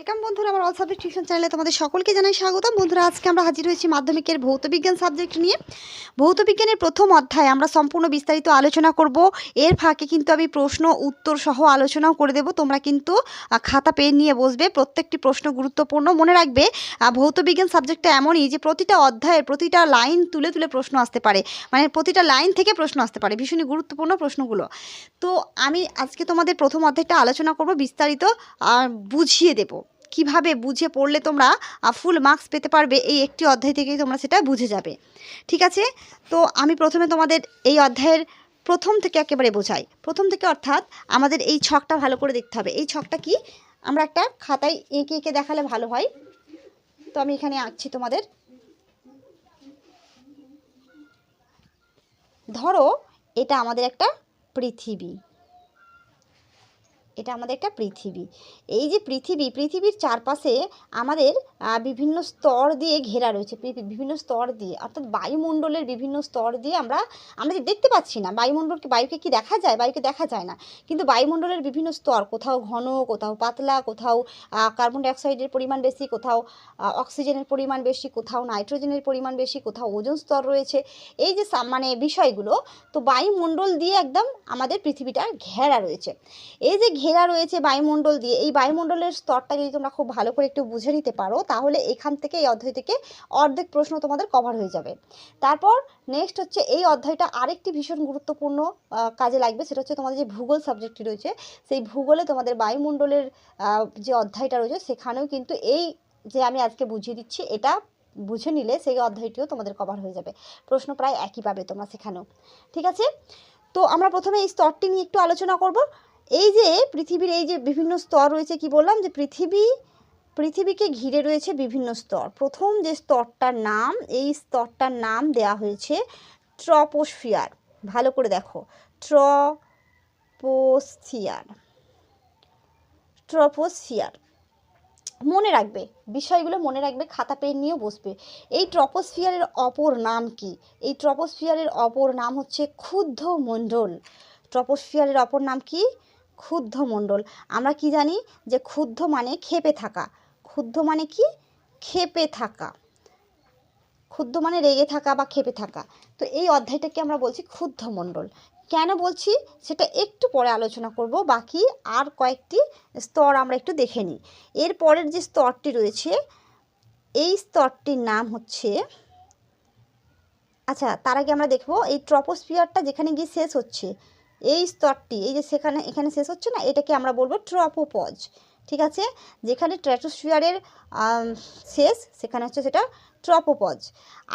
Welcome বন্ধুরা, আমার all subject tuition চ্যানেলে তোমাদের সকলকে জানাই স্বাগতম। বন্ধুরা, আজকে আমরা হাজির হয়েছি মাধ্যমিকের ভৌতবিজ্ঞান সাবজেক্ট নিয়ে। ভৌতবিজ্ঞানের প্রথম অধ্যায় আমরা সম্পূর্ণ বিস্তারিত আলোচনা করব। এর ফাঁকে কিন্তু আমি প্রশ্ন, উত্তর সহ আলোচনাও করে দেব। তোমরা কিন্তু খাতা, পেন নিয়ে বসবে। প্রত্যেকটি প্রশ্ন গুরুত্বপূর্ণ। মনে রাখবে ভৌতবিজ্ঞান সাবজেক্টটা এমনই যে, প্রতিটা অধ্যায়ের প্রতিটা লাইন তুলে তুলে প্রশ্ন আসতে পারে। মানে প্রতিটা লাইন থেকে প্রশ্ন আসতে পারে। ভীষণই গুরুত্বপূর্ণ প্রশ্নগুলো। তো আমি আজকে তোমাদের প্রথম অধ্যায়টা আলোচনা করব, বিস্তারিত বুঝিয়ে দেব। কীভাবে বুঝে পড়লে তোমরা ফুল মার্কস পেতে পারবে এই একটি অধ্যায় থেকেই তোমরা সেটা বুঝে যাবে। ঠিক আছে? তো আমি প্রথমে তোমাদের এই অধ্যায়ের প্রথম থেকে একেবারে বোঝাই। প্রথম থেকে অর্থাৎ আমাদের এই ছকটা ভালো করে দেখতে হবে। এই ছকটা কি? আমরা একটা খাতায় এঁকে এঁকে দেখালে ভালো হয়। তো আমি এখানে আঁকছি তোমাদের। ধরো, এটা আমাদের একটা পৃথিবী। এটা আমাদের একটা পৃথিবী। এই যে পৃথিবী, পৃথিবীর চারপাশে আমাদের বিভিন্ন স্তর দিয়ে ঘেরা রয়েছে। বিভিন্ন স্তর দিয়ে, অর্থাৎ বায়ুমণ্ডলের বিভিন্ন স্তর দিয়ে আমরা আমরা যে দেখতে পাচ্ছি না, বায়ুমণ্ডলকে, বায়ুকে কি দেখা যায়? বায়ুকে দেখা যায় না। কিন্তু বায়ুমণ্ডলের বিভিন্ন স্তর, কোথাও ঘন, কোথাও পাতলা, কোথাও কার্বন ডাইঅক্সাইডের পরিমাণ বেশি, কোথাও অক্সিজেনের পরিমাণ বেশি, কোথাও নাইট্রোজেনের পরিমাণ বেশি, কোথাও ওজন স্তর রয়েছে। এই যে মানে বিষয়গুলো, তো বায়ুমণ্ডল দিয়ে একদম আমাদের পৃথিবীটা ঘেরা রয়েছে। এই যে ঘেরা রয়েছে বায়ুমণ্ডল দিয়ে। এই বায়ুমণ্ডলের স্তরটা যদি তোমরা খুব ভালো করে একটু বুঝে নিতে পারো, তাহলে এখান থেকে এই অধ্যায় থেকে অর্ধেক প্রশ্ন তোমাদের কভার হয়ে যাবে। তারপর নেক্সট হচ্ছে এই অধ্যায়টা আরেকটি ভীষণ গুরুত্বপূর্ণ কাজে লাগবে। সেটা হচ্ছে তোমাদের যে ভূগোল সাবজেক্টটি রয়েছে, সেই ভূগোলে তোমাদের বায়ুমণ্ডলের যে অধ্যায়টা রয়েছে, সেখানেও কিন্তু এই যে আমি আজকে বুঝিয়ে দিচ্ছি, এটা বুঝে নিলে সেই অধ্যায়টিও তোমাদের কভার হয়ে যাবে। প্রশ্ন প্রায় একই পাবে তোমরা সেখানেও। ঠিক আছে? তো আমরা প্রথমে এই স্তরটি নিয়ে একটু আলোচনা করব। এই যে পৃথিবীর এই যে বিভিন্ন স্তর রয়েছে, কি বললাম? যে পৃথিবী, পৃথিবীকে ঘিরে রয়েছে বিভিন্ন স্তর। প্রথম যে স্তরটার নাম, এই স্তরটার নাম দেয়া হয়েছে ট্রপোস্ফিয়ার। ভালো করে দেখো। ট্রপোস্ফিয়ার। ট্রপোস্ফিয়ার। মনে রাখবে, বিষয়গুলো মনে রাখবে, খাতা পেন নিয়েও বসবে। এই ট্রপোস্ফিয়ারের অপর নাম কি? এই ট্রপোস্ফিয়ারের অপর নাম হচ্ছে ক্ষুব্ধ মণ্ডল ট্রপোস্ফিয়ারের অপর নাম কি? ক্ষুব্ধ মণ্ডল। আমরা কি জানি যে ক্ষুদ্ধ মানে খেপে থাকা। ক্ষুদ্ধ মানে কি? খেপে থাকা। ক্ষুদ্ধ মানে রেগে থাকা বা খেপে থাকা। তো এই অধ্যায়টাকে আমরা বলছি ক্ষুদ্ধ মণ্ডল। কেন বলছি? সেটা একটু পরে আলোচনা করব, বাকি আর কয়েকটি স্তর আমরা একটু দেখে নিই। এর পরের যে স্তরটি রয়েছে, এই স্তরটির নাম হচ্ছে আচ্ছা তার আগে আমরা দেখব এই ট্রপোস্ফিয়ারটা যেখানে গিয়ে শেষ হচ্ছে। এই স্তরটি, এই যে সেখানে, এখানে শেষ হচ্ছে না, এটাকে আমরা বলব ট্রপোপজ, ঠিক আছে? যেখানে ট্র্যাটোস্ফিয়ারের শেষ, সেখানে হচ্ছে সেটা ট্রপোপজ।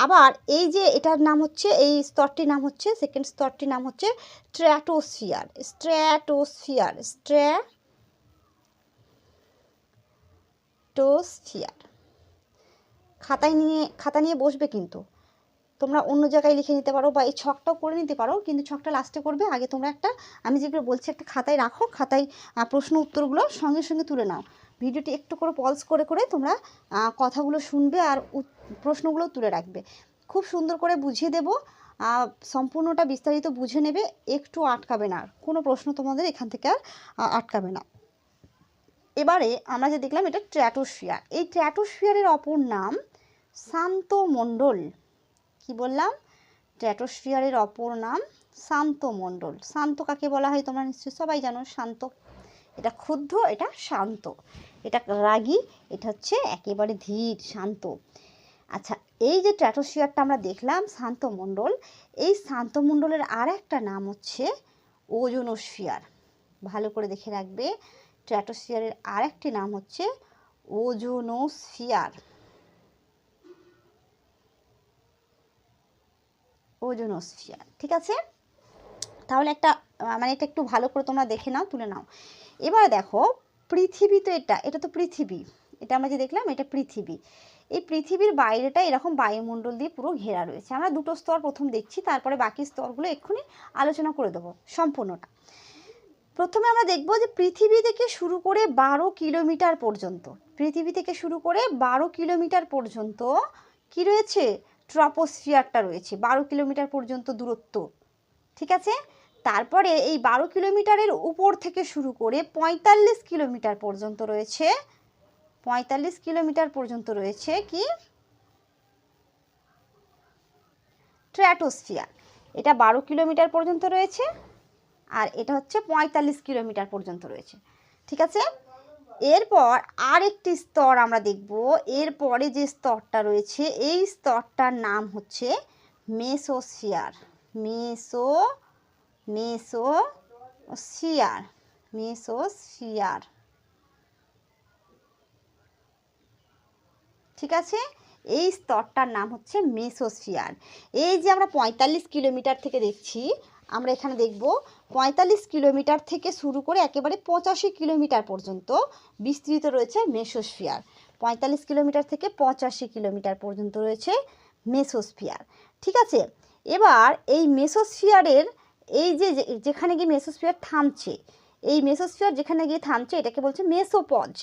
আবার এই যে এটার নাম হচ্ছে, এই স্তরটির নাম হচ্ছে সেকেন্ড স্তরটির নাম হচ্ছে স্ট্র্যাটোস্ফিয়ার স্ট্র্যাটোস্ফিয়ার স্ট্র্যাটোস্ফিয়ার। খাতায় নিয়ে, খাতা নিয়ে বসবে কিন্তু। তোমরা অন্য জায়গায় লিখে নিতে পারো বা এই ছকটাও করে নিতে পারো, কিন্তু ছকটা লাস্টে করবে। আগে তোমরা একটা, আমি যেগুলো বলছি একটা খাতায় রাখো, খাতায় প্রশ্ন উত্তরগুলো সঙ্গে সঙ্গে তুলে নাও। ভিডিওটি একটু করে পলস করে করে তোমরা কথাগুলো শুনবে আর প্রশ্নগুলো তুলে রাখবে। খুব সুন্দর করে বুঝিয়ে দেবো সম্পূর্ণটা বিস্তারিত বুঝে নেবে, একটু আটকাবে না। কোনো প্রশ্ন তোমাদের এখান থেকে আর আটকাবে না। এবারে আমরা যে দেখলাম এটা ট্র্যাটোস্ফিয়ার এই ট্র্যাটোস্ফিয়ারের অপর নাম শান্ত মণ্ডল। কি বললাম? ট্র্যাটোস্ফিয়ারের অপর নাম শান্ত মণ্ডল। শান্ত কাকে বলা হয় তোমরা নিশ্চয়ই সবাই জানো, শান্ত। এটা ক্ষুব্ধ এটা শান্ত। এটা রাগী, এটা হচ্ছে একেবারে ধীর, শান্ত। আচ্ছা এই যে ট্র্যাটোস্ফিয়ারটা আমরা দেখলাম, শান্ত মণ্ডল, এই শান্ত মণ্ডলের আর একটা নাম হচ্ছে ওজোনোস্ফিয়ার। ভালো করে দেখে রাখবে ট্র্যাটোস্ফিয়ারের আর একটি নাম হচ্ছে ওজোনোস্ফিয়ার। ওজোনোস্ফিয়ার ঠিক আছে? তাহলে একটা মানে এটা একটু ভালো করে তোমরা দেখে নাও, তুলে নাও। এবার দেখো, পৃথিবী তো এটা এটা তো পৃথিবী। এটা আমরা যে দেখলাম, এটা পৃথিবী। এই পৃথিবীর বাইরেটা এরকম বায়ুমণ্ডল দিয়ে পুরো ঘেরা রয়েছে। আমরা দুটো স্তর প্রথম দেখছি, তারপরে বাকি স্তরগুলো এক্ষুনি আলোচনা করে দেবো সম্পূর্ণটা। প্রথমে আমরা দেখব যে পৃথিবী থেকে শুরু করে বারো কিলোমিটার পর্যন্ত, পৃথিবী থেকে শুরু করে বারো কিলোমিটার পর্যন্ত কি রয়েছে? ট্রপোস্ফিয়ারটা রয়েছে, বারো কিলোমিটার পর্যন্ত দূরত্ব, ঠিক আছে? তারপরে এই বারো কিলোমিটারের উপর থেকে শুরু করে পঁয়তাল্লিশ কিলোমিটার পর্যন্ত রয়েছে, পঁয়তাল্লিশ কিলোমিটার পর্যন্ত রয়েছে কি? ট্র্যাটোস্ফিয়ার। এটা বারো কিলোমিটার পর্যন্ত রয়েছে আর এটা হচ্ছে পঁয়তাল্লিশ কিলোমিটার পর্যন্ত রয়েছে, ঠিক আছে? এরপর আরেকটি স্তর আমরা দেখব। এরপরে যে স্তরটা রয়েছে, এই স্তরটার নাম হচ্ছে মেসোস্ফিয়ার মেসো মেসোস্ফিয়ার মেসোস্ফিয়ার ঠিক আছে? এই স্তরটার নাম হচ্ছে মেসোস্ফিয়ার এই যে আমরা পঁয়তাল্লিশ কিলোমিটার থেকে দেখছি আমরা এখানে দেখব, পঁয়তাল্লিশ কিলোমিটার থেকে শুরু করে একেবারে পঁচাশি কিলোমিটার পর্যন্ত বিস্তৃত রয়েছে মেসোস্ফিয়ার। পঁয়তাল্লিশ কিলোমিটার থেকে পঁচাশি কিলোমিটার পর্যন্ত রয়েছে মেসোস্ফিয়ার। ঠিক আছে? এবার এই মেসোস্ফিয়ারের এই যে যেখানে গিয়ে মেসোস্ফিয়ার থামছে, এই মেসোস্ফিয়ার যেখানে গিয়ে থামছে, এটাকে বলছে মেসোপজ।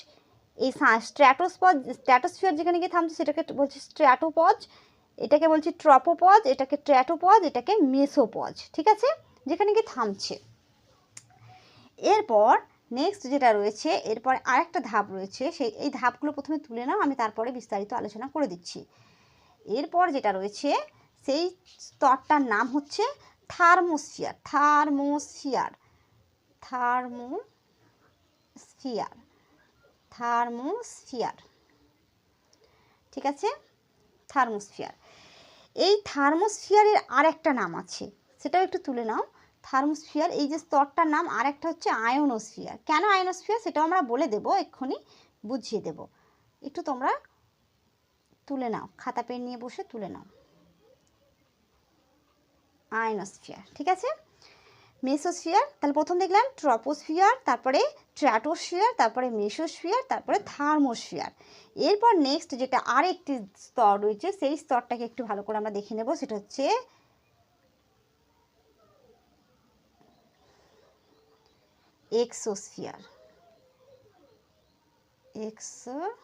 এই স্ট্র্যাটোস্পজ স্ট্র্যাটোস্ফিয়ার যেখানে গিয়ে থামছে, সেটাকে বলছে স্ট্র্যাটোপজ এটাকে বলছি ট্রপোপজ, এটাকে ট্র্যাটোপজ, এটাকে মেসোপজ, ঠিক আছে? যেখানে গিয়ে থামছে। এরপর নেক্সট যেটা রয়েছে, এরপর আরেকটা ধাপ রয়েছে, সেই এই ধাপগুলো প্রথমে তুলে নাও, আমি তারপরে বিস্তারিত আলোচনা করে দিচ্ছি। এরপর যেটা রয়েছে, সেই স্তরটার নাম হচ্ছে থার্মোস্ফিয়ার থার্মোস্ফিয়ার থার্মোস্ফিয়ার থার্মোস্ফিয়ার, ঠিক আছে? থার্মোস্ফিয়ার। এই থার্মোস্ফিয়ারের আর একটা নাম আছে। সেটাও একটু তুলে নাও। থার্মোস্ফিয়ার, এই যে স্তরটার নাম আর একটা হচ্ছে আয়নোস্ফিয়ার। কেন আয়নোস্ফিয়ার? সেটাও আমরা বলে দেব, এক্ষুনি বুঝিয়ে দেব। একটু তোমরা তুলে নাও, খাতা পেন নিয়ে বসে তুলে নাও। আয়নোস্ফিয়ার, ঠিক আছে? মেসোস্ফিয়ার, তাহলে প্রথম দেখলাম ট্রপোস্ফিয়ার, তারপরে ট্র্যাটোস্ফিয়ার, তারপরে মেসোস্ফিয়ার, তারপরে থার্মোস্ফিয়ার। এরপর নেক্সট যেটা আরেকটি স্তর রয়েছে, সেই স্তরটাকে একটু ভালো করে আমরা দেখে নেব, সেটা হচ্ছে এক্সোস্ফিয়ার। এক্সোস্ফিয়ার।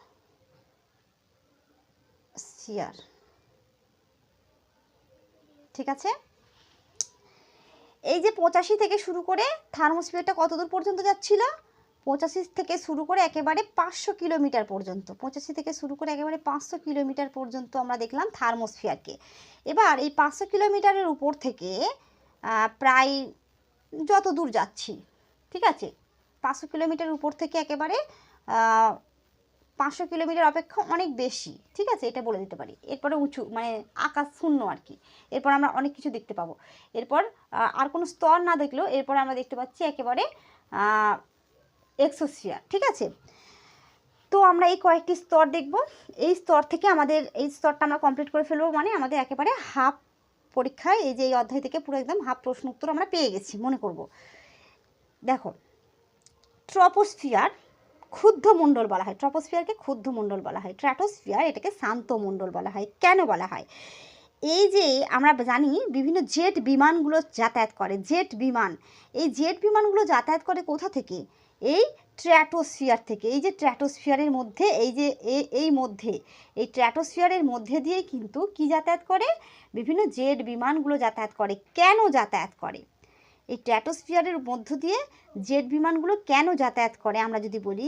ঠিক আছে? এই যে পঁচাশি থেকে শুরু করে থার্মোস্ফিয়ারটা কত দূর পর্যন্ত যাচ্ছিল? পঁচাশি থেকে শুরু করে একেবারে পাঁচশো কিলোমিটার পর্যন্ত। পঁচাশি থেকে শুরু করে একেবারে পাঁচশো কিলোমিটার পর্যন্ত আমরা দেখলাম থার্মোস্ফিয়ারকে। এবার এই পাঁচশো কিলোমিটারের উপর থেকে প্রায় যত দূর যাচ্ছি, ঠিক আছে? পাঁচশো কিলোমিটার উপর থেকে একেবারে পাঁচশো কিলোমিটার অপেক্ষা অনেক বেশি। ঠিক আছে? এটা বলে দিতে পারি। এরপরে উঁচু মানে আকাশ শূন্য আর কি এরপর আমরা অনেক কিছু দেখতে পাবো। এরপর আর কোনো স্তর না দেখলেও এরপর আমরা দেখতে পাচ্ছি একেবারে এক্সোসিয়ার ঠিক আছে? তো আমরা এই কয়েকটি স্তর দেখব। এই স্তর থেকে আমাদের, এই স্তরটা আমরা কমপ্লিট করে ফেলব। মানে আমাদের একেবারে হাফ পরীক্ষায় এই যে এই অধ্যায় থেকে পুরো একদম হাফ প্রশ্ন উত্তর আমরা পেয়ে গেছি, মনে করব। দেখো, ট্রপোস্ফিয়ার ক্ষুদ্র মণ্ডল বলা হয় ট্রপোস্ফিয়ারকে ক্ষুদ্ধ মণ্ডল বলা হয় ট্র্যাটোস্ফিয়ার এটাকে শান্ত মণ্ডল বলা হয়, কেন বলা হয়? এই যে আমরা জানি বিভিন্ন জেট বিমানগুলো যাতায়াত করে, জেট বিমান, এই জেট বিমানগুলো যাতায়াত করে কোথা থেকে? এই ট্র্যাটোস্ফিয়ার থেকে, এই যে ট্র্যাটোস্ফিয়ারের মধ্যে, এই যে এই মধ্যে, এই ট্র্যাটোস্ফিয়ারের মধ্যে দিয়েই কিন্তু কি যাতায়াত করে? বিভিন্ন জেট বিমানগুলো যাতায়াত করে, কেন যাতায়াত করে? এই ট্র্যাটোস্ফিয়ারের মধ্য দিয়ে জেট বিমানগুলো কেন যাতায়াত করে? আমরা যদি বলি,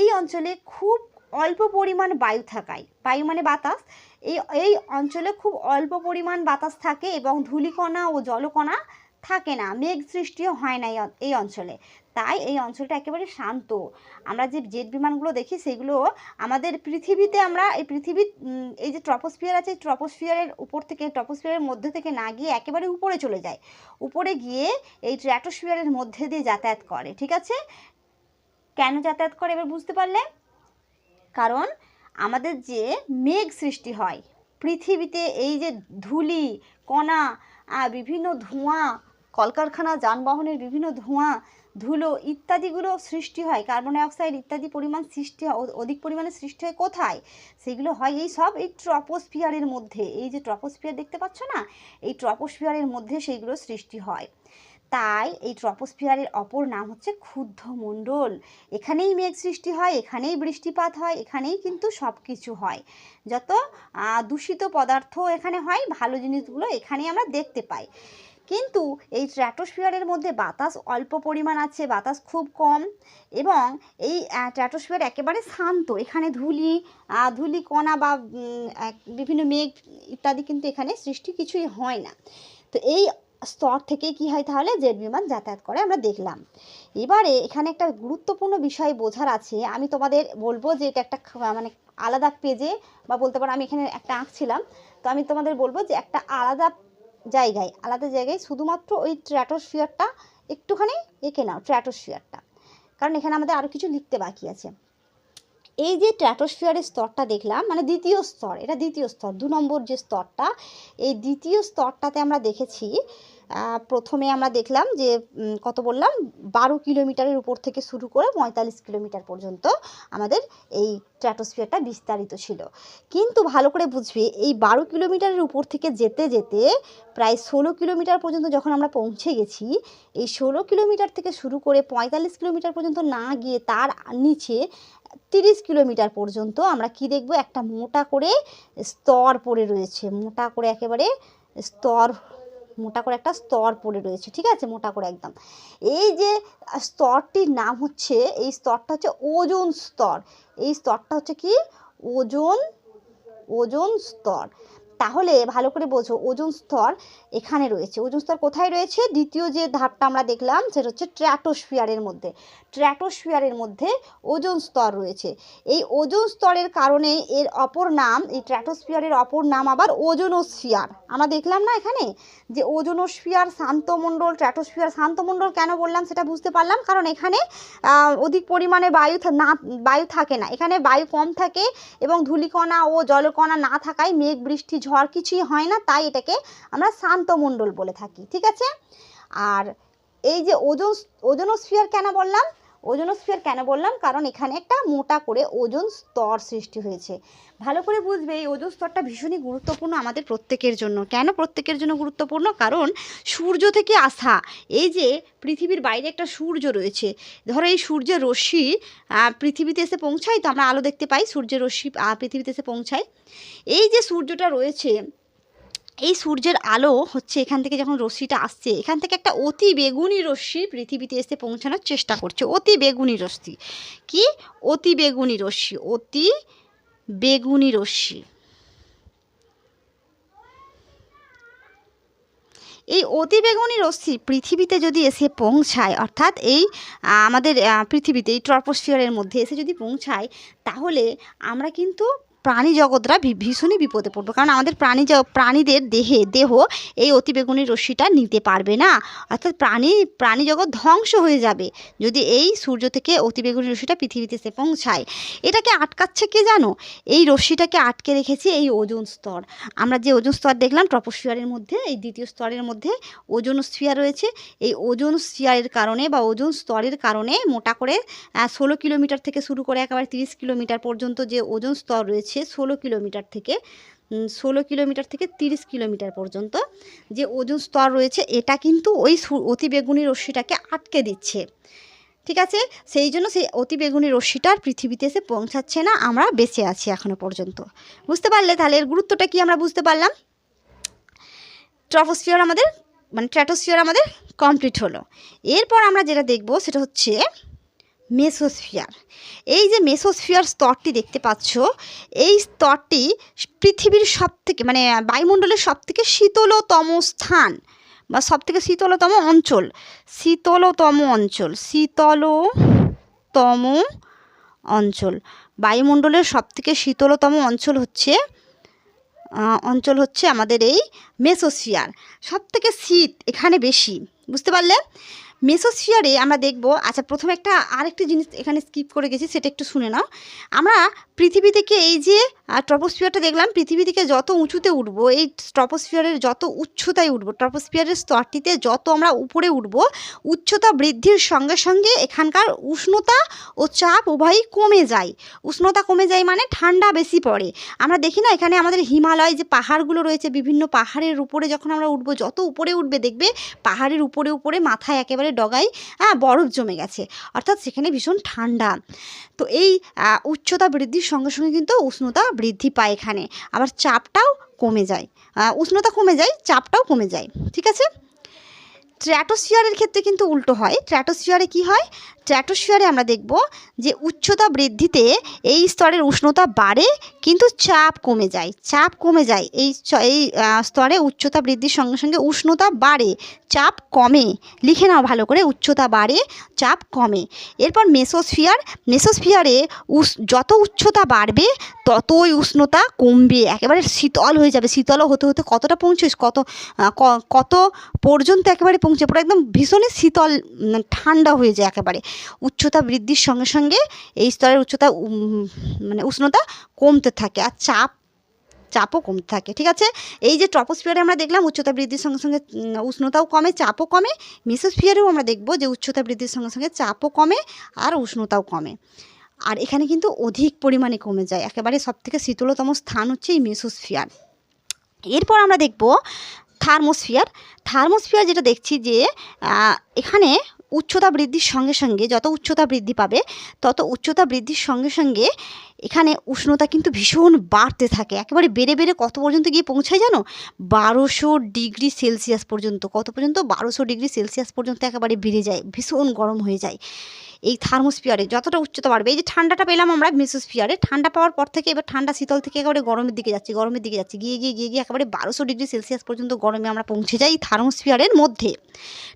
এই অঞ্চলে খুব অল্প পরিমাণ বায়ু থাকায়। বায়ু মানে বাতাস। এই এই অঞ্চলে খুব অল্প পরিমাণ বাতাস থাকে এবং ধূলিকণা ও জলকণা থাকে না, মেঘ সৃষ্টিও হয় না এই অঞ্চলে। তাই এই অঞ্চলটা একেবারে শান্ত। আমরা যে জেট বিমানগুলো দেখি সেগুলো আমাদের পৃথিবীতে আমরা এই পৃথিবীর এই যে ট্রপোস্ফিয়ার আছে, ট্রপোস্ফিয়ারের উপর থেকে, ট্রপোস্ফিয়ারের মধ্যে থেকে না গিয়ে একেবারে উপরে চলে যায়। উপরে গিয়ে এই ট্র্যাটোস্ফিয়ারের মধ্যে দিয়ে যাতায়াত করে, ঠিক আছে? কেন যাতায়াত করে এবার বুঝতে পারলে? কারণ আমাদের যে মেঘ সৃষ্টি হয়, পৃথিবীতে এই যে ধুলি, কণা বিভিন্ন ধোঁয়া কলকারখানা, যানবাহনের বিভিন্ন ধোঁয়া, ধুলো ইত্যাদিগুলো সৃষ্টি হয়। কার্বন ডাইঅক্সাইড ইত্যাদি পরিমাণ সৃষ্টি অধিক পরিমাণে সৃষ্টি হয় কোথায়? সেগুলো হয় এই সব এই ট্রপোস্ফিয়ারের মধ্যে। এই যে ট্রপোস্ফিয়ার দেখতে পাচ্ছ না? এই ট্রপোস্ফিয়ারের মধ্যে সেইগুলো সৃষ্টি হয়। তাই এই ট্রপোস্ফিয়ারের অপর নাম হচ্ছে ক্ষুদ্র মণ্ডল এখানেই মেঘ সৃষ্টি হয়, এখানেই বৃষ্টিপাত হয়, এখানেই কিন্তু সব কিছু হয়। যত দূষিত পদার্থ এখানে হয়, ভালো জিনিসগুলো এখানেই আমরা দেখতে পাই। কিন্তু এই ট্র্যাটোস্ফিয়ারের মধ্যে বাতাস অল্প পরিমাণ আছে, বাতাস খুব কম এবং এই ট্র্যাটোস্ফিয়ার একেবারে শান্ত। এখানে ধুলি ধুলি কণা বা বিভিন্ন মেঘ ইত্যাদি কিন্তু এখানে সৃষ্টি কিছুই হয় না। তো এই স্তর থেকে কি হয় তাহলে? জেট বিমান যাতায়াত করে আমরা দেখলাম। এবারে এখানে একটা গুরুত্বপূর্ণ বিষয় বোঝার আছে। আমি তোমাদের বলব যে এটা একটা মানে আলাদা পেজে বা বলতে পারো আমি এখানে একটা আঁকছিলাম তো আমি তোমাদের বলব যে একটা আলাদা জায়গায়, আলাদা জায়গায় শুধুমাত্র ওই ট্র্যাটোস্ফিয়ারটা একটুখানি এঁকে নাও ট্র্যাটোস্ফিয়ারটা কারণ এখানে আমাদের আরও কিছু লিখতে বাকি আছে। এই যে ট্র্যাটোস্ফিয়ারের স্তরটা দেখলাম মানে দ্বিতীয় স্তর, এটা দ্বিতীয় স্তর, দু নম্বর যে স্তরটা, এই দ্বিতীয় স্তরটাতে আমরা দেখেছি প্রথমে আমরা দেখলাম যে কত বললাম? বারো কিলোমিটারের উপর থেকে শুরু করে পঁয়তাল্লিশ কিলোমিটার পর্যন্ত আমাদের এই ট্র্যাটোস্ফিয়ারটা বিস্তারিত ছিল। কিন্তু ভালো করে বুঝবে, এই বারো কিলোমিটারের উপর থেকে যেতে যেতে প্রায় ষোলো কিলোমিটার পর্যন্ত যখন আমরা পৌঁছে গেছি, এই ষোলো কিলোমিটার থেকে শুরু করে পঁয়তাল্লিশ কিলোমিটার পর্যন্ত না গিয়ে তার নিচে তিরিশ কিলোমিটার পর্যন্ত আমরা কি দেখব? একটা মোটা করে স্তর পড়ে রয়েছে। মোটা করে একেবারে স্তর মোটা করে একটা স্তর পড়ে রয়েছে, ঠিক আছে? মোটা করে একদম। এই যে স্তরটির নাম হচ্ছে, এই স্তরটা হচ্ছে ওজন স্তর। এই স্তরটা হচ্ছে কি? ওজন ওজন স্তর। তাহলে ভালো করে বোঝো, ওজোন স্তর এখানে রয়েছে। ওজোন স্তর কোথায় রয়েছে? দ্বিতীয় যে ধাপটা আমরা দেখলাম, সেটা হচ্ছে ট্র্যাটোস্ফিয়ারের মধ্যে। ট্র্যাটোস্ফিয়ারের মধ্যে ওজোন স্তর রয়েছে। এই ওজোন স্তরের কারণে এর অপর নাম, এই ট্র্যাটোস্ফিয়ারের অপর নাম আবার ওজোনোস্ফিয়ার। আমরা দেখলাম না এখানে যে ওজোনোস্ফিয়ার শান্তমণ্ডল, ট্র্যাটোস্ফিয়ার শান্তমণ্ডল কেন বললাম সেটা বুঝতে পারলাম, কারণ এখানে অধিক পরিমাণে বায়ু না, বায়ু থাকে না। এখানে বায়ু কম থাকে এবং ধূলিকণা ও জলকণা না থাকায় মেঘ বৃষ্টি ঝড় কিছুই হয় না, তাই এটাকে আমরা শান্তমণ্ডল বলে থাকি, ঠিক আছে? আর এই যে ওজোন, ওজোনোস্ফিয়ার কেন বললাম? ওজোনোস্ফিয়ার কেন বললাম? কারণ এখানে একটা মোটা করে ওজন স্তর সৃষ্টি হয়েছে। ভালো করে বুঝবে, এই ওজোন স্তরটা ভীষণই গুরুত্বপূর্ণ আমাদের প্রত্যেকের জন্য। কেন প্রত্যেকের জন্য গুরুত্বপূর্ণ? কারণ সূর্য থেকে আসা, এই যে পৃথিবীর বাইরে একটা সূর্য রয়েছে, ধরো এই সূর্যের রশ্মি পৃথিবীতে এসে পৌঁছায়, তো আমরা আলো দেখতে পাই সূর্যের রশ্মি পৃথিবীতে এসে পৌঁছায়। এই যে সূর্যটা রয়েছে এই সূর্যের আলো হচ্ছে এখান থেকে যখন রশ্মিটা আসছে, এখান থেকে একটা অতি বেগুনি রশ্মি পৃথিবীতে এসে পৌঁছানোর চেষ্টা করছে। অতি বেগুনি রশ্মি। কি? অতি বেগুনি রশ্মি। অতি বেগুনি রশ্মি। এই অতি বেগুনি রশ্মি পৃথিবীতে যদি এসে পৌঁছায়, অর্থাৎ এই আমাদের পৃথিবীতে এই ট্রপোস্ফিয়ারের মধ্যে এসে যদি পৌঁছায়, তাহলে আমরা কিন্তু প্রাণী জগৎরা ভীষণই বিপদে পড়বে। কারণ আমাদের প্রাণী প্রাণীদের দেহে, দেহ এই অতিবেগুনি রশ্মিটা নিতে পারবে না। অর্থাৎ প্রাণী প্রাণী জগৎ ধ্বংস হয়ে যাবে যদি এই সূর্য থেকে অতিবেগুনি রশ্মিটা পৃথিবীতে এসে পৌঁছায়। এটাকে আটকাচ্ছে কে জানো? এই রশ্মিটাকে আটকে রেখেছে এই ওজন স্তর। আমরা যে ওজন স্তর দেখলাম, ট্রপোস্ফিয়ারের মধ্যে, এই দ্বিতীয় স্তরের মধ্যে ওজন স্ফিয়ার রয়েছে। এই ওজন স্ফিয়ারের কারণে বা ওজন স্তরের কারণে মোটা করে ষোলো কিলোমিটার থেকে শুরু করে একেবারে তিরিশ কিলোমিটার পর্যন্ত যে ওজন স্তর রয়েছে ষোলো কিলোমিটার থেকে ষোলো কিলোমিটার থেকে তিরিশ কিলোমিটার পর্যন্ত যে ওজোন স্তর রয়েছে, এটা কিন্তু ওই অতিবেগুনি রশ্মিটাকে আটকে দিচ্ছে। ঠিক আছে? সেই জন্য সেই অতিবেগুনি রশ্মিটা আর পৃথিবীতে এসে পৌঁছাচ্ছে না, আমরা বেঁচে আছি এখনও পর্যন্ত। বুঝতে পারলে তাহলে এর গুরুত্বটা কি আমরা বুঝতে পারলাম? ট্রফোস্ফিয়ার আমাদের মানে ট্র্যাটোস্ফিয়ার আমাদের কমপ্লিট হলো। এরপর আমরা যেটা দেখব সেটা হচ্ছে মেসোস্ফিয়ার। এই যে মেসোস্ফিয়ার স্তরটি দেখতে পাচ্ছ, এই স্তরটি পৃথিবীর সব থেকে মানে বায়ুমণ্ডলের সব থেকে শীতলতম স্থান বা সব থেকে শীতলতম অঞ্চল। শীতলতম অঞ্চল শীতলতম অঞ্চল। বায়ুমণ্ডলের সব থেকে শীতলতম অঞ্চল হচ্ছে অঞ্চল হচ্ছে আমাদের এই মেসোস্ফিয়ার। সব থেকে শীত এখানে বেশি, বুঝতে পারলে? মেসোস্ফিয়ারে আমরা দেখব আচ্ছা প্রথমে একটা আরেকটি জিনিস এখানে স্কিপ করে গেছি, সেটা একটু শুনে নাও। আমরা পৃথিবী থেকে এই যে ট্রপোস্ফিয়ারটা দেখলাম, পৃথিবী থেকে যত উঁচুতে উঠব, এই ট্রপোস্ফিয়ারের যত উচ্চতায় উঠব ট্রপোস্ফিয়ারের স্তরটিতে যত আমরা উপরে উঠব, উচ্চতা বৃদ্ধির সঙ্গে সঙ্গে এখানকার উষ্ণতা ও চাপ উভয়ই কমে যায়। উষ্ণতা কমে যায় মানে ঠান্ডা বেশি পড়ে। আমরা দেখি না, এখানে আমাদের হিমালয় যে পাহাড়গুলো রয়েছে, বিভিন্ন পাহাড়ের উপরে যখন আমরা উঠবো, যত উপরে উঠবে দেখবে পাহাড়ের উপরে উপরে মাথায় একেবারে ডগায় হ্যাঁ বরফ জমে গেছে। অর্থাৎ সেখানে ভীষণ ঠান্ডা। তো এই উচ্চতা বৃদ্ধির সঙ্গে সঙ্গে কিন্তু উষ্ণতা বৃদ্ধি পায় এখানে। আবার চাপটাও কমে যায়। উষ্ণতা কমে যায়, চাপটাও কমে যায়। ঠিক আছে? ট্র্যাটোসিয়ারের ক্ষেত্রে কিন্তু উল্টো হয়। ট্র্যাটোসিয়ারে কি হয়? ট্র্যাটোস্ফিয়ারে আমরা দেখব যে উচ্চতা বৃদ্ধিতে এই স্তরের উষ্ণতা বাড়ে, কিন্তু চাপ কমে যায়। চাপ কমে যায়। এই এই স্তরে উচ্চতা বৃদ্ধির সঙ্গে সঙ্গে উষ্ণতা বাড়ে। চাপ কমে। লিখে নাও ভালো করে। উচ্চতা বাড়ে, চাপ কমে। এরপর মেসোস্ফিয়ার। মেসোস্ফিয়ারে উস, যত উচ্চতা বাড়বে, ততই উষ্ণতা কমবে। একেবারে শীতল হয়ে যাবে। শীতলও হতে হতে কতটা পৌঁছিস? কত কত পর্যন্ত একেবারে পৌঁছে পুরো একদম ভীষণই শীতল ঠান্ডা হয়ে যায় একেবারে। উচ্চতা বৃদ্ধির সঙ্গে সঙ্গে এই স্তরের উচ্চতা মানে উষ্ণতা কমতে থাকে আর চাপ, চাপও কমতে থাকে, ঠিক আছে? এই যে ট্রপোস্ফিয়ারে আমরা দেখলাম, উচ্চতা বৃদ্ধির সঙ্গে সঙ্গে উষ্ণতাও কমে, চাপও কমে। মিসোস্ফিয়ারেও আমরা দেখব যে উচ্চতা বৃদ্ধির সঙ্গে সঙ্গে চাপও কমে আর উষ্ণতাও কমে। আর এখানে কিন্তু অধিক পরিমাণে কমে যায়। একেবারে সবথেকে শীতলতম স্থান হচ্ছে এই মেসোস্ফিয়ার এরপর আমরা দেখব থার্মোস্ফিয়ার থার্মোস্ফিয়ার যেটা দেখছি যে এখানে উচ্চতা বৃদ্ধির সঙ্গে সঙ্গে যত উচ্চতা বৃদ্ধি পাবে তত উচ্চতা বৃদ্ধির সঙ্গে সঙ্গে এখানে উষ্ণতা কিন্তু ভীষণ বাড়তে থাকে। একেবারে বেড়ে বেড়ে কত পর্যন্ত গিয়ে পৌঁছায় জানো? বারোশো ডিগ্রি সেলসিয়াস পর্যন্ত, কত পর্যন্ত? বারোশো ডিগ্রি সেলসিয়াস পর্যন্ত একেবারে বেড়ে যায়, ভীষণ গরম হয়ে যায়। এই থার্মোস্ফিয়ারে যতটা উচ্চতা বাড়বে, এই যে ঠান্ডাটা পেলাম আমরা মেসোস্ফিয়ারে, ঠান্ডা পাওয়ার পর থেকে এবার ঠান্ডা শীতল থেকে একেবারে গরমের দিকে যাচ্ছি, গরমের দিকে যাচ্ছি। গিয়ে গিয়ে গিয়ে গিয়ে একেবারে বারোশো ডিগ্রি সেলসিয়াস পর্যন্ত গরমে আমরা পৌঁছে যাই থার্মোস্ফিয়ারের মধ্যে।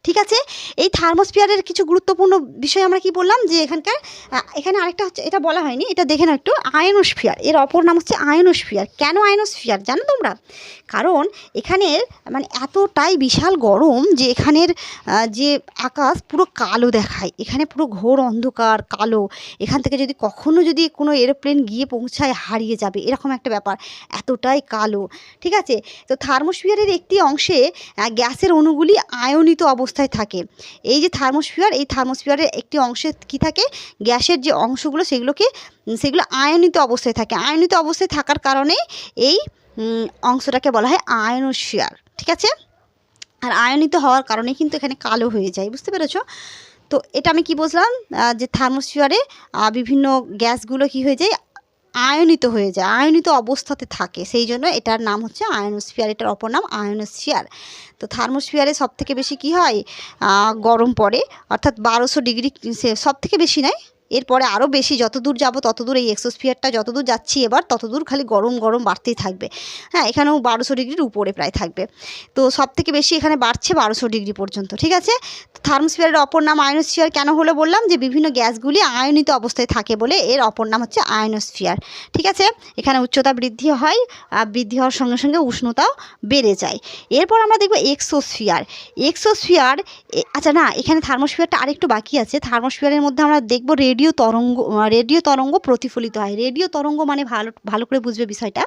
ঠিক আছে? এই থার্মোস্ফিয়ারের কিছু গুরুত্বপূর্ণ বিষয় আমরা কি বললাম? যে এখানকার এখানে আরেকটা হচ্ছে, এটা বলা হয়নি, এটা দেখে না একটু। আয়নোস্ফিয়ার। এর অপর নাম হচ্ছে আয়নোস্ফিয়ার। কেন আয়নোস্ফিয়ার জানো তোমরা? কারণ এখানের মানে এতটাই বিশাল গরম যে এখানের যে আকাশ পুরো কালো দেখায়। এখানে পুরো ঘোর অন্ধকার, কালো। এখান থেকে যদি কখনো যদি কোনো এরোপ্লেন গিয়ে পৌঁছায়, হারিয়ে যাবে। এরকম একটা ব্যাপার। এতটাই কালো। ঠিক আছে? তো থার্মোস্ফিয়ারের একটি অংশে গ্যাসের অণুগুলি আয়নিত অবস্থায় থাকে। এই যে থার্মোস্ফিয়ার, এই থার্মোস্ফিয়ারের একটি অংশে কি থাকে? গ্যাসের যে অংশগুলো, সেগুলোকে সেগুলো আয়নিত অবস্থায় থাকে। আয়নিত অবস্থায় থাকার কারণে এই অংশটাকে বলা হয় আয়নোস্ফিয়ার ঠিক আছে? আর আয়নিত হওয়ার কারণে কিন্তু এখানে কালো হয়ে যায়, বুঝতে পেরেছ? তো এটা আমি কি বুঝলাম? যে থার্মোস্ফিয়ারে বিভিন্ন গ্যাসগুলো কি হয়ে যায়? আয়নিত হয়ে যায়, আয়নিত অবস্থাতে থাকে। সেই জন্য এটার নাম হচ্ছে আয়নোস্ফিয়ার, এটার অপর নাম আয়নোস্ফিয়ার তো থার্মোস্ফিয়ারে সব থেকে বেশি কি হয়? গরম পড়ে, অর্থাৎ বারোশো ডিগ্রি সব থেকে বেশি নয় এরপরে আরও বেশি যত দূর যাব তত দূর এই এক্সোস্ফিয়ারটা যত দূর যাচ্ছি এবার তত দূর খালি গরম গরম বাড়তেই থাকবে। হ্যাঁ এখানেও বারোশো ডিগ্রির উপরে প্রায় থাকবে। তো সব থেকে বেশি এখানে বাড়ছে বারোশো ডিগ্রি পর্যন্ত, ঠিক আছে? থার্মোস্ফিয়ারের অপর নাম আয়নোস্ফিয়ার কেন হলো বললাম? যে বিভিন্ন গ্যাসগুলি আয়নিত অবস্থায় থাকে বলে এর অপর নাম হচ্ছে আয়নোস্ফিয়ার ঠিক আছে? এখানে উচ্চতা বৃদ্ধি হয় আর বৃদ্ধি হওয়ার সঙ্গে সঙ্গে উষ্ণতাও বেড়ে যায়। এরপর আমরা দেখব এক্সোস্ফিয়ার এক্সোস্ফিয়ার আচ্ছা না, এখানে থার্মোস্ফিয়ারটা আরেকটু বাকি আছে। থার্মোস্ফিয়ারের মধ্যে আমরা দেখব রেডিও তরঙ্গ রেডিও তরঙ্গ প্রতিফলিত হয়। রেডিও তরঙ্গ মানে ভালো ভালো করে বুঝবে বিষয়টা।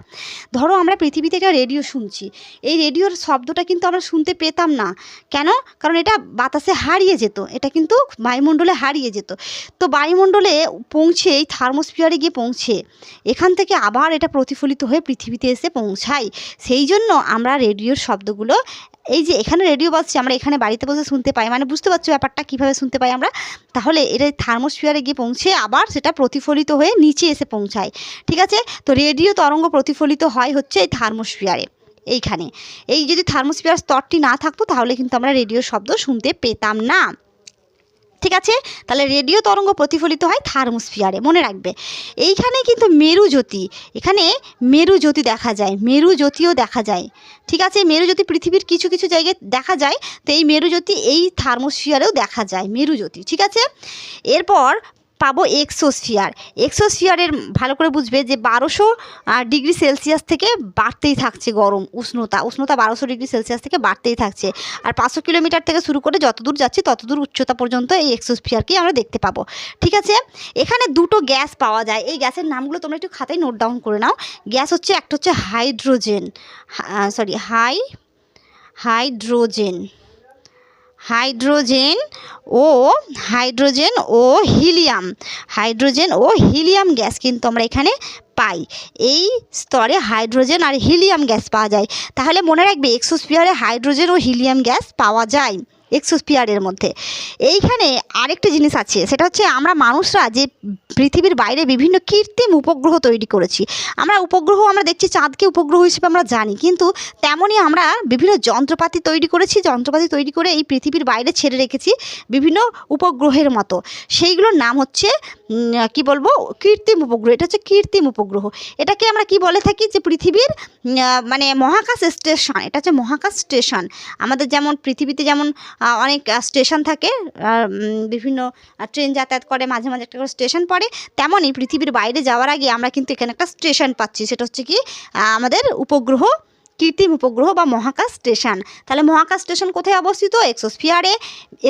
ধরো আমরা পৃথিবীতে একটা রেডিও শুনছি। এই রেডিওর শব্দটা কিন্তু আমরা শুনতে পেতাম না। কেন? কারণ এটা বাতাসে হারিয়ে যেত। এটা কিন্তু বায়ুমণ্ডলে হারিয়ে যেত। তো বায়ুমণ্ডলে পৌঁছে এই থার্মোস্ফিয়ারে গিয়ে পৌঁছে এখান থেকে আবার এটা প্রতিফলিত হয়ে পৃথিবীতে এসে পৌঁছায় সেই জন্য আমরা রেডিওর শব্দগুলো এই যে এখানে রেডিও বাজছে, আমরা এখানে বাড়িতে বসে শুনতে পাই। মানে বুঝতে পারছ ব্যাপারটা কীভাবে শুনতে পাই আমরা? তাহলে এটা থার্মোস্ফিয়ারে গিয়ে পৌঁছে আবার সেটা প্রতিফলিত হয়ে নিচে এসে পৌঁছায়। ঠিক আছে? তো রেডিও তরঙ্গ প্রতিফলিত হয় হচ্ছে এই থার্মোস্ফিয়ারে, এইখানে। এই যদি থার্মোস্ফিয়ার স্তরটি না থাকতো তাহলে কিন্তু আমরা রেডিও শব্দ শুনতে পেতাম না। ঠিক আছে? তাহলে রেডিও তরঙ্গ প্রতিফলিত হয় থার্মোস্ফিয়ারে, মনে রাখবে। এইখানে কিন্তু মেরু জ্যোতি, এখানে মেরু জ্যোতি দেখা যায়, মেরু জ্যোতিও দেখা যায়। ঠিক আছে? মেরু জ্যোতি পৃথিবীর কিছু কিছু জায়গায় দেখা যায়, তো এই মেরু জ্যোতি এই থার্মোস্ফিয়ারেও দেখা যায়, মেরু জ্যোতি, ঠিক আছে? এরপর পাবো এক্সোস্ফিয়ার। এক্সোস্ফিয়ারের ভালো করে বুঝবে যে বারোশো ডিগ্রি সেলসিয়াস থেকে বাড়তেই থাকছে গরম, উষ্ণতা। উষ্ণতা বারোশো ডিগ্রি সেলসিয়াস থেকে বাড়তেই থাকছে। আর পাঁচশো কিলোমিটার থেকে শুরু করে যত দূর যাচ্ছি, তত দূর উচ্চতা পর্যন্ত এই এক্সোস্ফিয়ারকেই আমরা দেখতে পাবো। ঠিক আছে? এখানে দুটো গ্যাস পাওয়া যায়। এই গ্যাসের নামগুলো তোমরা একটু খাতায় নোট ডাউন করে নাও। গ্যাস হচ্ছে, একটা হচ্ছে hydrogen. Sorry, high, hydrogen. Hydrogen ও হাইড্রোজেন ও হিলিয়াম। হাইড্রোজেন ও হিলিয়াম গ্যাস কিন্তু আমরা এখানে পাই। এই স্তরে হাইড্রোজেন আর হিলিয়াম গ্যাস পাওয়া যায়। তাহলে মনে রাখবে এক্সোস্পিয়ারে হাইড্রোজেন ও হিলিয়াম গ্যাস পাওয়া যায়। এক্সোস্পিয়ারের মধ্যে। এইখানে আরেকটা জিনিস আছে, সেটা হচ্ছে আমরা মানুষরা যে পৃথিবীর বাইরে বিভিন্ন কৃত্রিম উপগ্রহ তৈরি করেছি, আমরা উপগ্রহ আমরা দেখছি, চাঁদকে উপগ্রহ হিসেবে আমরা জানি, কিন্তু তেমনই আমরা বিভিন্ন যন্ত্রপাতি তৈরি করেছি, যন্ত্রপাতি তৈরি করে এই পৃথিবীর বাইরে ছেড়ে রেখেছি বিভিন্ন উপগ্রহের মতো। সেইগুলোর নাম হচ্ছে কি বলব, কৃত্রিম উপগ্রহ, এটা হচ্ছে কৃত্রিম উপগ্রহ। এটাকে আমরা কি বলে থাকি যে পৃথিবীর মানে মহাকাশ স্টেশন, এটা হচ্ছে মহাকাশ স্টেশন। আমাদের যেমন, পৃথিবীতে যেমন অনেক স্টেশন থাকে বিভিন্ন ট্রেন যাতায়াত করে, মাঝে মাঝে একটা করে স্টেশন পড়ে। তেমনই পৃথিবীর বাইরে যাওয়ার আগে আমরা কিন্তু এখানে একটা স্টেশন পাচ্ছি, সেটা হচ্ছে কি আমাদের উপগ্রহ কৃত্রিম উপগ্রহ বা মহাকাশ স্টেশন। তাহলে মহাকাশ স্টেশন কোথায় অবস্থিত? এক্সোস্ফিয়ারে।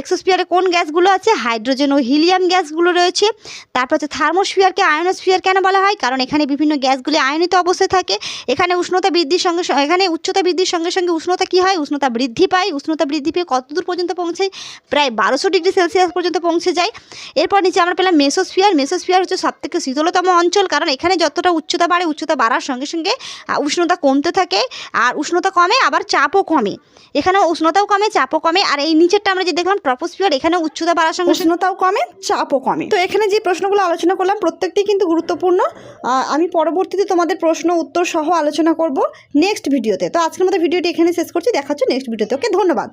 এক্সোস্ফিয়ারে কোন গ্যাসগুলো আছে? হাইড্রোজেন ও হিলিয়াম গ্যাসগুলো রয়েছে। তারপর হচ্ছে থার্মোস্ফিয়ারকে আয়নোস্ফিয়ার কেন বলা হয়? কারণ এখানে বিভিন্ন গ্যাসগুলি আয়নিত অবস্থায় থাকে। এখানে উষ্ণতা বৃদ্ধির সঙ্গে এখানে উচ্চতা বৃদ্ধির সঙ্গে সঙ্গে উষ্ণতা কী হয়? উষ্ণতা বৃদ্ধি পায়। উষ্ণতা বৃদ্ধি পেয়ে কত দূর পর্যন্ত পৌঁছায় প্রায় বারোশো ডিগ্রি সেলসিয়াস পর্যন্ত পৌঁছে যায়। এরপর নিচে আমরা পেলাম মেসোস্ফিয়ার। মেসোস্ফিয়ার হচ্ছে সবথেকে শীতলতম অঞ্চল। কারণ এখানে যতটা উচ্চতা বাড়ে, উচ্চতা বাড়ার সঙ্গে সঙ্গে উষ্ণতা কমতে থাকে। আর উষ্ণতা কমে, আবার চাপও কমে। এখানেও উষ্ণতাও কমে, চাপও কমে, আর এই নিচেরটা আমরা যে দেখলাম ট্রপোস্ফিয়ার এখানে উচ্চতা বাড়ার সঙ্গে উষ্ণতাও কমে, চাপও কমে। তো এখানে যে প্রশ্নগুলো আলোচনা করলাম, প্রত্যেকটি কিন্তু গুরুত্বপূর্ণ। আমি পরবর্তীতে তোমাদের প্রশ্ন, উত্তর সহ আলোচনা করব নেক্সট ভিডিওতে। তো আজকের মতো ভিডিওটি এখানে শেষ করছি, দেখা নেক্সট ভিডিওতে। ওকে, ধন্যবাদ।